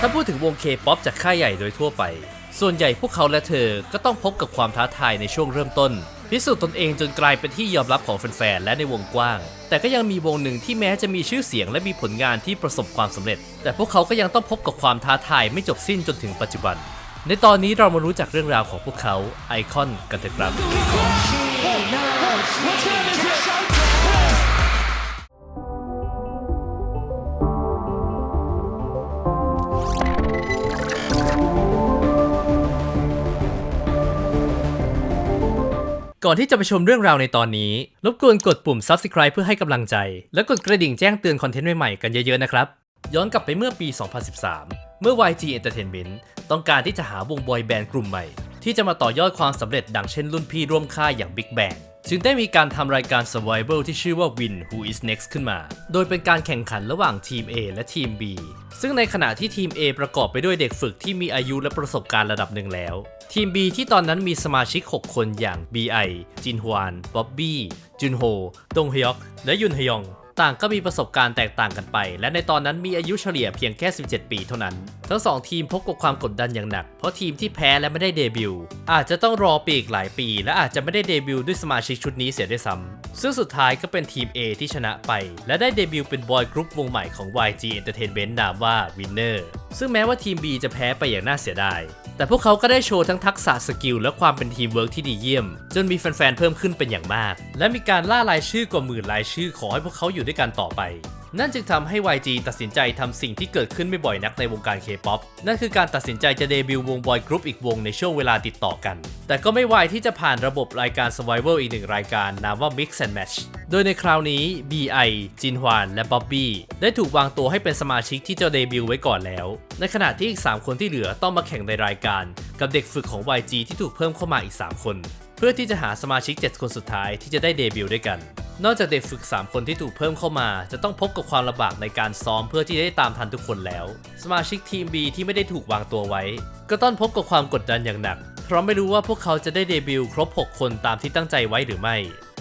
ถ้าพูดถึงวงเคป๊อปจากค่ายใหญ่โดยทั่วไป ส่วนใหญ่พวกเขาและเธอก็ต้องพบกับความท้าทายในช่วงเริ่มต้น พิสูจน์ตนเองจนกลายเป็นที่ยอมรับของแฟนๆ และในวงกว้าง แต่ก็ยังมีวงหนึ่งที่แม้จะมีชื่อเสียงและมีผลงานที่ประสบความสำเร็จ แต่พวกเขาก็ยังต้องพบกับความท้าทายไม่จบสิ้นจนถึงปัจจุบัน ในตอนนี้เรามารู้จักเรื่องราวของพวกเขาไอคอนกันเถอะครับ ก่อนที่จะไปชมเรื่องราวในตอนนี้ รบกวนกดปุ่ม subscribe เพื่อให้กำลังใจ และกดกระดิ่งแจ้งเตือนคอนเทนต์ใหม่ๆกันเยอะๆนะครับ ย้อนกลับไปเมื่อปี 2013 เมื่อ YG Entertainment ต้องการที่จะหาวงบอยแบนด์กลุ่มใหม่ ที่จะมาต่อยอดความสำเร็จดังเช่นรุ่นพี่ร่วมค่ายอย่าง Big Bang จึงได้มีการทำรายการ Survival ที่ชื่อว่า Win Who Is Next ขึ้นมา โดยเป็นการแข่งขันระหว่างทีม A และทีม B ซึ่งในขณะที่ทีม A ประกอบไปด้วยเด็กฝึกที่มีอายุและประสบการณ์ระดับหนึ่งแล้ว ทีม B ที่ตอนนั้นมีสมาชิก 6 คนอย่าง BI จินฮวาน บ๊อบบี้ จุนโฮ ดงฮยอก และยุนฮยอง ต่างก็มีประสบการณ์แตกต่างกันไป และในตอนนั้นมีอายุเฉลี่ยเพียงแค่ 17 ปีเท่านั้น ทั้งสองทีมพบกับความกดดันอย่างหนัก เพราะทีมที่แพ้และไม่ได้เดบิวต์อาจจะต้องรอไปอีกหลายปี และอาจจะไม่ได้เดบิวต์ด้วยสมาชิกชุดนี้เสียด้วยซ้ำซึ่งสุดท้ายก็เป็นทีม A ที่ชนะไป และได้เดบิวต์เป็นบอยกรุ๊ปวงใหม่ของ YG Entertainment นามว่า Winner ซึ่งแม้ว่าทีม B จะแพ้ไปอย่างน่าเสียดาย แต่พวกเขาก็ได้โชว์ทั้งทักษะสกิลและความเป็นทีมเวิร์กที่ดีเยี่ยม จนมีแฟนๆ เพิ่มขึ้นเป็นอย่างมาก และมีการล่ารายชื่อกว่าหมื่นรายชื่อขอให้พวกเขาอยู่ด้วยกันต่อไป นั่นจึงทำให้ YG ตัดสินใจทำสิ่งที่เกิดขึ้นไม่บ่อยนักในวงการ K-POP นั่นคือการตัดสินใจจะเดบิวต์วงบอยกรุ๊ปอีกวงในช่วงเวลาติดต่อกัน แต่ก็ไม่ไวที่จะผ่านระบบรายการ Survival อีกหนึ่งรายการนามว่า Mix and Match โดยในคราวนี้ BI จินฮวาน และบ๊อบบี้ได้ถูกวางตัวให้เป็นสมาชิกที่จะเดบิวต์ไว้ก่อนแล้ว ในขณะที่อีก 3 คนที่เหลือต้องมาแข่งในรายการ กับเด็กฝึกของ YG ที่ถูกเพิ่มเข้ามาอีก 3 คน เพื่อที่จะหาสมาชิก 7 คนสุดท้ายที่จะได้เดบิวต์ด้วยกัน นอกจากเด็กฝึก 3 คนที่ถูกเพิ่มเข้ามา จะต้องพบกับความลำบากในการซ้อมเพื่อที่จะได้ตามทันทุกคนแล้ว สมาชิกทีม B ที่ไม่ได้ถูกวางตัวไว้ ก็ต้องพบกับความกดดันอย่างหนัก เพราะไม่รู้ว่าพวกเขาจะได้เดบิวต์ครบ 6 คนตามที่ตั้งใจไว้หรือไม่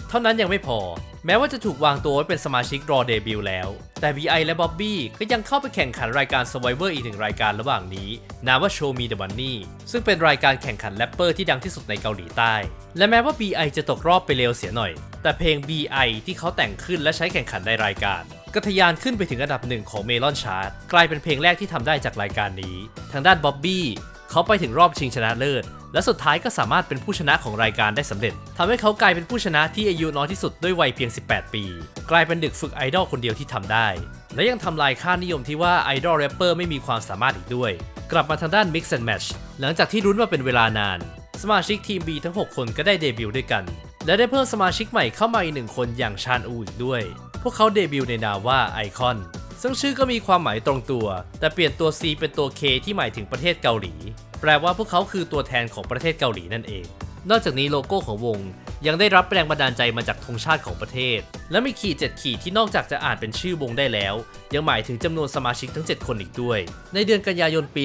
เท่านั้นยังไม่พอ แม้ว่าจะถูกวางตัวไว้เป็นสมาชิกรอเดบิวต์แล้ว แต่ BI และ Bobby ก็ยังเข้าไปแข่งขันรายการ Survivor อีกหนึ่งรายการระหว่างนี้ นามว่า Show Me the Money ซึ่งเป็นรายการแข่งขันแรปเปอร์ที่ดังที่สุดในเกาหลีใต้ และแม้ว่า BI จะตกรอบไปเร็วเสียหน่อย แต่เพลง BI ที่เขาแต่งขึ้นและใช้แข่งขันในรายการก็ทยานขึ้นไปถึงอันดับหนึ่งของเมลอนชาร์ตกลายเป็นเพลงแรกที่ทำได้จากรายการนี้ ทางด้านบ๊อบบี้เขาไปถึงรอบชิงชนะเลิศ และสุดท้ายก็สามารถเป็นผู้ชนะของรายการได้สำเร็จทำให้เขากลายเป็นผู้ชนะที่อายุน้อยที่สุดด้วยวัยเพียง 18 ปี กลายเป็นเด็กฝึกไอดอลคนเดียวที่ทำได้ และยังทำลายค่านิยมที่ว่าไอดอลแรปเปอร์ไม่มีความสามารถอีกด้วย กลับมาทางด้าน Mix and Match หลังจากที่รุ้นมาเป็นเวลานาน สมาชิกทีม B ทั้ง 6 คนก็ได้เดบิวต์ด้วยกัน และได้เพิ่มสมาชิกใหม่เข้ามาอีกหนึ่งคนอย่างชานอูอีกด้วย พวกเขาเดบิวต์ในนามว่าไอคอนซึ่งชื่อก็มีความหมายตรงตัว แต่เปลี่ยนตัว C เป็นตัว K ที่หมายถึงประเทศเกาหลี แปลว่าพวกเขาคือตัวแทนของประเทศเกาหลีนั่นเอง นอกจากนี้โลโก้ของวง ยังได้รับแรงบันดาลใจมาจากธงชาติของประเทศ และมีขีด7ขีดที่นอกจากจะอ่านเป็นชื่อวงได้แล้ว ยังหมายถึงจำนวนสมาชิกทั้ง 7 คนอีกด้วย ในเดือนกันยายนปี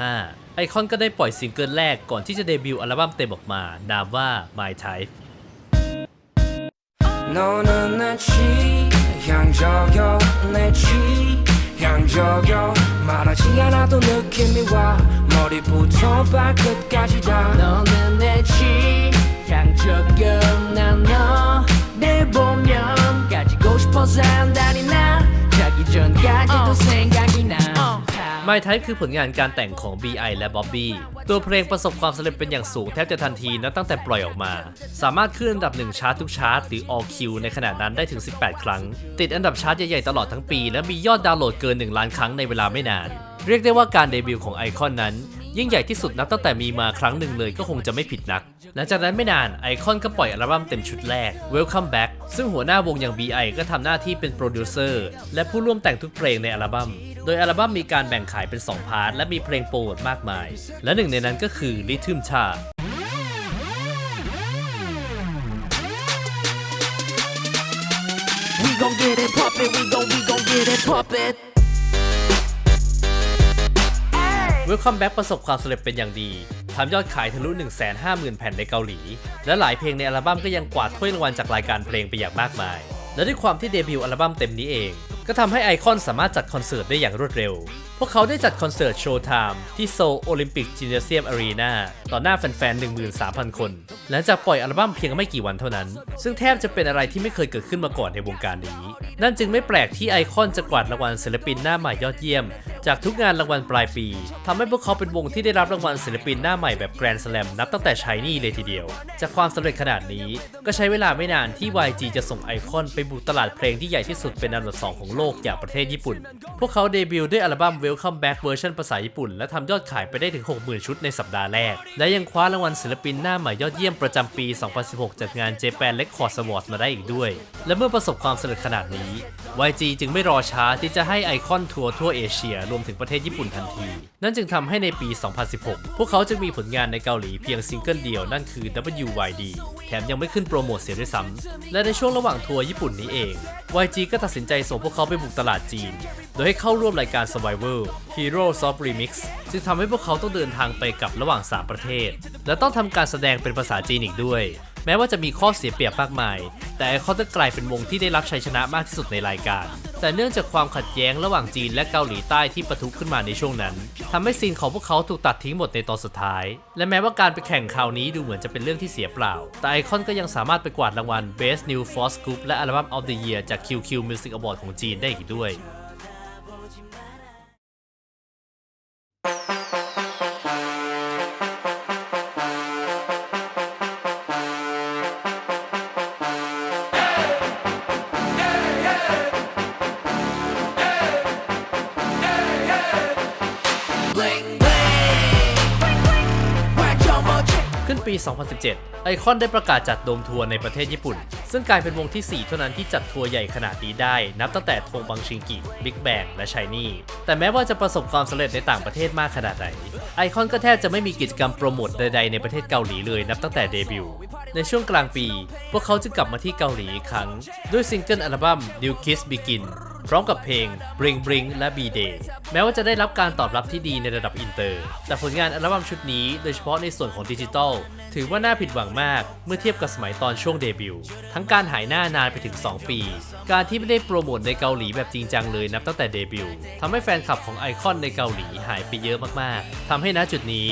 2015 ไอคอนก็ได้ปล่อยซิงเกิลแรกก่อนที่จะเดบิวต์อัลบั้มเต็มออกมา นามว่า My Type 너는 내 취향저격 내 취 향저격 말하지 않아도 느낌이 와. 머리부터 발끝까지 다. 너는 내 취향저격 난 너. 내 보면 가지고 싶어 산다니 나. 자기 전까지도 생각이 나 My Type คือผลงานการแต่งของ BI และ Bobby ตัวเพลงประสบความสำเร็จเป็นอย่างสูงแทบจะทันทีนับตั้งแต่ปล่อยออกมา สามารถขึ้นอันดับ 1 ชาร์ตทุกชาร์ตหรือ All Q ในขณะนั้นได้ถึง 18 ครั้ง ติดอันดับชาร์ตใหญ่ๆตลอดทั้งปี และมียอดดาวน์โหลดเกิน 1 ล้านครั้งในเวลาไม่นาน เรียกได้ว่าการเดบิวต์ของไอคอนนั้น ยิ่งใหญ่ที่สุดนับตั้งแต่มีมาครั้งหนึ่งเลยก็คงจะไม่ผิดนัก หลังจากนั้นไม่นานไอคอนก็ปล่อยอัลบั้มเต็มชุดแรก Welcome Back ซึ่งหัวหน้าวงอย่าง BI ก็ทำหน้าที่เป็นโปรดิวเซอร์และผู้ร่วมแต่งทุกเพลงในอัลบั้ม โดยอัลบั้มมีการแบ่งขายเป็น 2 พาร์ท และมีเพลงโปรโมทมากมาย และหนึ่งในนั้นก็คือ Rhythm Cha We gon' get it poppin', we gon' we gon' get it poppin'. Welcome Back ประสบความสำเร็จเป็นอย่างดีทำยอดขายทะลุ 150,000 แผ่นในเกาหลี และหลายเพลงในอัลบั้มก็ยังกวาดถ้วยรางวัลจากรายการเพลงไปอย่างมากมาย และด้วยความที่เดบิวต์อัลบั้มเต็มนี้เอง ก็ทำให้ไอคอนสามารถจัดคอนเสิร์ตได้อย่างรวดเร็ว พวกเขาได้จัดคอนเสิร์ตโชว์ไทม์ที่โซลโอลิมปิกจินเนเซียมอารีนาต่อหน้าแฟนๆ 13,000 คน หลังจากปล่อยอัลบั้มเพียงไม่กี่วันเท่านั้น ซึ่งแทบจะเป็นอะไรที่ไม่เคยเกิดขึ้นมาก่อนในวงการนี้ นั่นจึงไม่แปลกที่ไอคอนจะกวาดรางวัลศิลปินหน้าใหม่ยอดเยี่ยม จากทุกงานรางวัลปลายปีทำให้พวกเขาเป็นวงที่ได้รับรางวัลศิลปินหน้าใหม่แบบแกรนด์สแลมนับตั้งแต่ชายนี่เลยทีเดียว จากความสำเร็จขนาดนี้ ก็ใช้เวลาไม่นานที่ YG จะส่งไอคอนไปบุกตลาดเพลงที่ใหญ่ที่สุดเป็นอันดับสองของโลกอย่างประเทศญี่ปุ่น พวกเขาเดบิวต์ด้วยอัลบั้ม Welcome Back เวอร์ชันภาษาญี่ปุ่น และทำยอดขายไปได้ถึง 60,000 ชุดในสัปดาห์แรก และยังคว้ารางวัลศิลปินหน้าใหม่ยอดเยี่ยมประจำปี 2016 จากงาน Japan Record Awards มาได้อีกด้วย และเมื่อประสบความสำเร็จขนาดนี้ YG จึงไม่รอช้าที่จะให้ไอคอนทัวร์ทั่วเอเชีย รวมถึงประเทศญี่ปุ่นทันที นั่นจึงทำให้ในปี 2016 พวกเขาจึงมีผลงานในเกาหลีเพียงซิงเกิลเดียวนั่นคือ WYD แถมยังไม่ขึ้นโปรโมทเสียด้วยซ้ำ และในช่วงระหว่างทัวร์ญี่ปุ่นนี้เอง YG ก็ตัดสินใจส่งพวกเขาไปบุกตลาดจีน โดยให้เข้าร่วมรายการ Survivor Heroes of Remix จึงทำให้พวกเขาต้องเดินทางไปกับระหว่าง 3 ประเทศ และต้องทำการแสดงเป็นภาษาจีนอีกด้วย แม้ว่าจะมีข้อเสียเปรียบมากมาย แต่ไอคอนก็กลายเป็นวงที่ได้รับชัยชนะมากที่สุดในรายการ แต่เนื่องจากความขัดแย้งระหว่างจีนและเกาหลีใต้ที่ปะทุขึ้นมาในช่วงนั้นทำให้ซีนของพวกเขาถูกตัดทิ้งหมดในตอนสุดท้าย และแม้ว่าการไปแข่งคราวนี้ดูเหมือนจะเป็นเรื่องที่เสียเปล่า แต่ไอคอนก็ยังสามารถไปกวาดรางวัล Best New Force Group และ Album of the Year จาก QQ Music Award ของจีนได้อีกด้วย 2017 ไอคอนได้ประกาศจัดโดมทัวร์ในประเทศญี่ปุ่น ซึ่งกลายเป็นวงที่ 4 เท่านั้นที่จัดทัวร์ใหญ่ขนาดนี้ได้ นับตั้งแต่ทงบังชิงกิ บิ๊กแบงและชายนี่ แต่แม้ว่าจะประสบความสำเร็จในต่างประเทศมากขนาดไหน ไอคอนก็แทบจะไม่มีกิจกรรมโปรโมทใดๆในประเทศเกาหลีเลยนับตั้งแต่เดบิวต์ ในช่วงกลางปี พวกเขาจึงกลับมาที่เกาหลีอีกครั้ง ด้วยซิงเกิลอัลบั้ม New Kiss Begin พร้อมกับเพลง Bring Bring และ B Day แม้ว่าจะได้รับการตอบรับที่ดีในระดับอินเตอร์ แต่ผลงานอัลบั้มชุดนี้โดยเฉพาะในส่วนของดิจิทัล ถือว่าน่าผิดหวังมากเมื่อเทียบกับสมัยตอนช่วงเดบิวต์ทั้งการหายหน้านานไปถึง 2 ปี การที่ไม่ได้โปรโมทในเกาหลีแบบจริงจังเลยนับตั้งแต่เดบิวต์ทำให้แฟนคลับของไอคอนในเกาหลีหายไปเยอะมากๆทำให้ณจุดนี้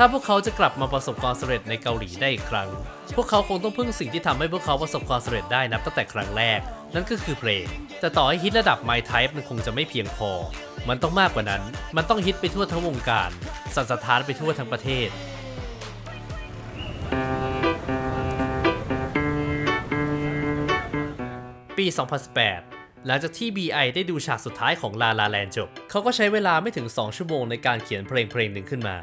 ถ้าพวกเขาจะกลับมาประสบความสำเร็จในเกาหลีได้อีกครั้ง พวกเขาคงต้องพึ่งสิ่งที่ทำให้พวกเขาประสบความสำเร็จได้นับตั้งแต่ครั้งแรก นั่นก็คือเพลง แต่ต่อให้ฮิตระดับ My Type มันคงจะไม่เพียงพอ มันต้องมากกว่านั้น มันต้องฮิตไปทั่วทั้งวงการ สั่นสะท้านไปทั่วทั้งประเทศปี 2018 หลังจากที่ BI ได้ดูฉากสุดท้ายของ La La Land จบ เขาก็ใช้เวลาไม่ถึง 2 ชั่วโมงในการเขียนเพลงเพลงหนึ่งขึ้นมา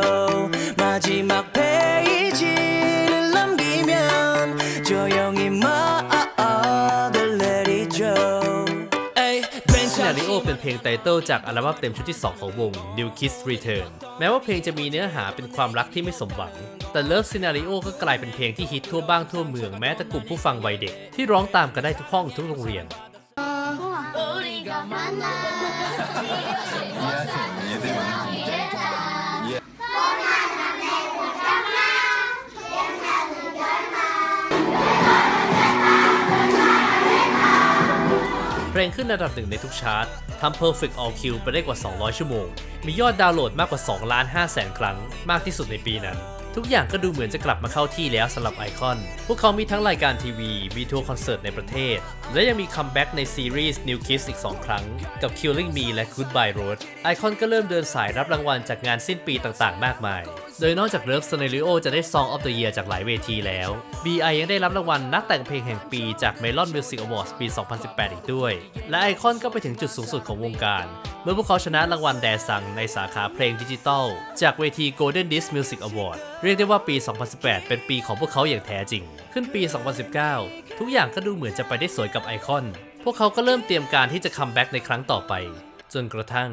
เป็นเพลงไตเติลจากอัลบั้มเต็มชุดที่ 2 ของวง New Kids Return แม้ว่าเพลงจะมีเนื้อหาเป็นความรักที่ไม่สมหวัง แต่ Love Scenario ก็กลายเป็นเพลงที่ฮิตทั่วบ้างทั่วเมืองแม้แต่กลุ่มผู้ฟังวัยเด็ก ที่ร้องตามกันได้ทุกห้องทุกโรงเรียน รงขึ้นระดับหนึ่งในทุกชาร์ตทำ Perfect All Q ไปได้กว่า 200 ชั่วโมง มียอดดาวน์โหลดมากกว่า 2 ล้าน5แสนครั้ง มากที่สุดในปีนั้น ทุกอย่างก็ดูเหมือนจะกลับมาเข้าที่แล้วสำหรับไอคอน พวกเขามีทั้งรายการทีวี มีทัวร์คอนเสิร์ตในประเทศ และยังมีคัมแบ็กในซีรีส์ New Kids อีก 2 ครั้ง กับ Killing Me และ Goodbye Road ไอคอนก็เริ่มเดินสายรับรางวัลจากงานสิ้นปีต่างๆ มากมาย โดยนอกจาก Love Scenario จะได้ Song of the Year จากหลายเวทีแล้ว BI ยังได้รับรางวัลนักแต่งเพลงแห่งปีจาก Melon Music Awards ปี 2018 อีกด้วย และไอคอนก็ไปถึงจุดสูงสุดของวงการ เมื่อพวกเขาชนะรางวัลแดซังในสาขาเพลงดิจิทัล จากเวที Golden Disc Music Award เรียกได้ว่าปี 2018 เป็นปีของพวกเขาอย่างแท้จริง ขึ้นปี 2019 ทุกอย่างก็ดูเหมือนจะไปได้สวยกับไอคอน พวกเขาก็เริ่มเตรียมการที่จะคัมแบ็กในครั้งต่อไป จนกระทั่ง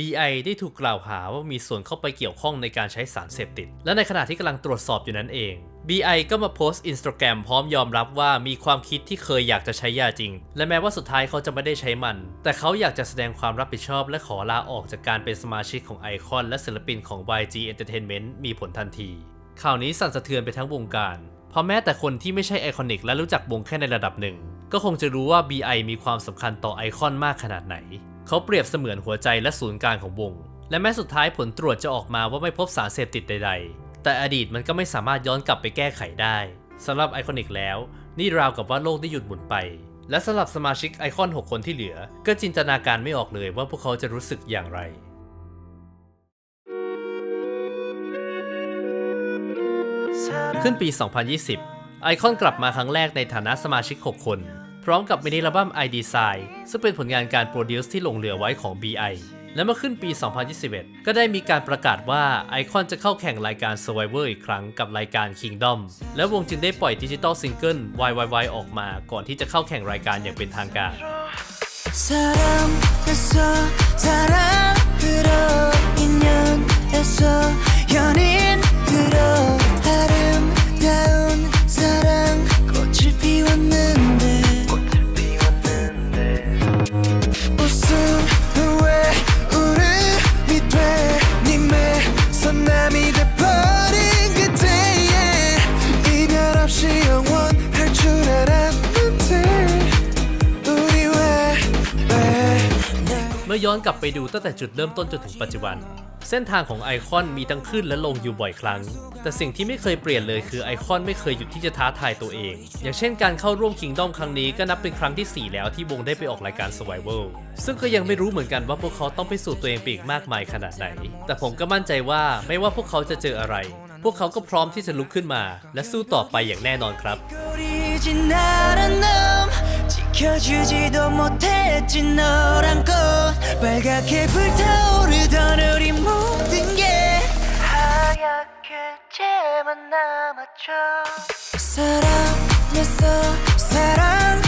BI ได้ถูกกล่าวหาว่ามีส่วนเข้าไปเกี่ยวข้องในการใช้สารเสพติด และในขณะที่กำลังตรวจสอบอยู่นั้นเอง BI ก็มาโพสต์ Instagram พร้อมยอมรับว่ามีความคิดที่เคยอยากจะใช้ยาจริง และแม้ว่าสุดท้ายเขาจะไม่ได้ใช้มัน แต่เขาอยากจะแสดงความรับผิดชอบ และขอลาออกจากการเป็นสมาชิกของไอคอนและศิลปินของ YG Entertainment มีผลทันที ข่าวนี้สั่นสะเทือนไปทั้งวงการเพราะแม้แต่คนที่ไม่ใช่ไอคอนิกและรู้จักวงแค่ในระดับหนึ่ง ก็คงจะรู้ว่า BI มีความสำคัญต่อไอคอนมากขนาดไหน เขาเปรียบเสมือนหัวใจและศูนย์กลางของวง และแม้สุดท้ายผลตรวจจะออกมาว่าไม่พบสารเสพติดใด ๆ แต่อดีตมันก็ไม่สามารถย้อนกลับไปแก้ไขได้สำหรับไอคอนิกแล้ว นี่ราวกับว่าโลกได้หยุดหมุนไป และสำหรับสมาชิกไอคอน 6 คนที่เหลือ ก็จินตนาการไม่ออกเลยว่าพวกเขาจะรู้สึกอย่างไรขึ้นปี 2020 ไอคอนกลับมาครั้งแรกในฐานะสมาชิก 6 คน พร้อมกับมินิอัลบั้ม i Design ซึ่งเป็นผลงานการโปรดิวซ์ที่หลงเหลือไว้ของ BI และเมื่อขึ้นปี 2021 ก็ได้มีการประกาศว่าไอคอนจะเข้าแข่งรายการ Survivor อีกครั้งกับรายการ Kingdom และวงจึงได้ปล่อยดิจิตอลซิงเกิล YYY ออกมาก่อนที่จะเข้าแข่งรายการอย่างเป็นทางการื่อย้อนกลับไปดูตั้งแต่จุดเริ่มต้นจนถึงปัจจุบัน เส้นทางของไอคอนมีทั้งขึ้นและลงอยู่บ่อยครั้ง แต่สิ่งที่ไม่เคยเปลี่ยนเลยคือไอคอนไม่เคยหยุดที่จะท้าทายตัวเอง อย่างเช่นการเข้าร่วมคิงดอมครั้งนี้ก็นับเป็นครั้งที่ 4 แล้วที่วงได้ไปออกรายการ Survival ซึ่งก็ยังไม่รู้เหมือนกันว่าพวกเขาต้องไปสู่ตัวเองไปอีกมากมายขนาดไหน แต่ผมก็มั่นใจว่าไม่ว่าพวกเขาจะเจออะไร พวกเขาก็พร้อมที่จะลุกขึ้นมา และสู้ต่อไปอย่างแน่นอนครับ 지켜주지도 못했지 너란 꽃. 빨갛게 불타오르던 우리 모든 게 하얗게 쟤만 남았죠 사랑했어 사랑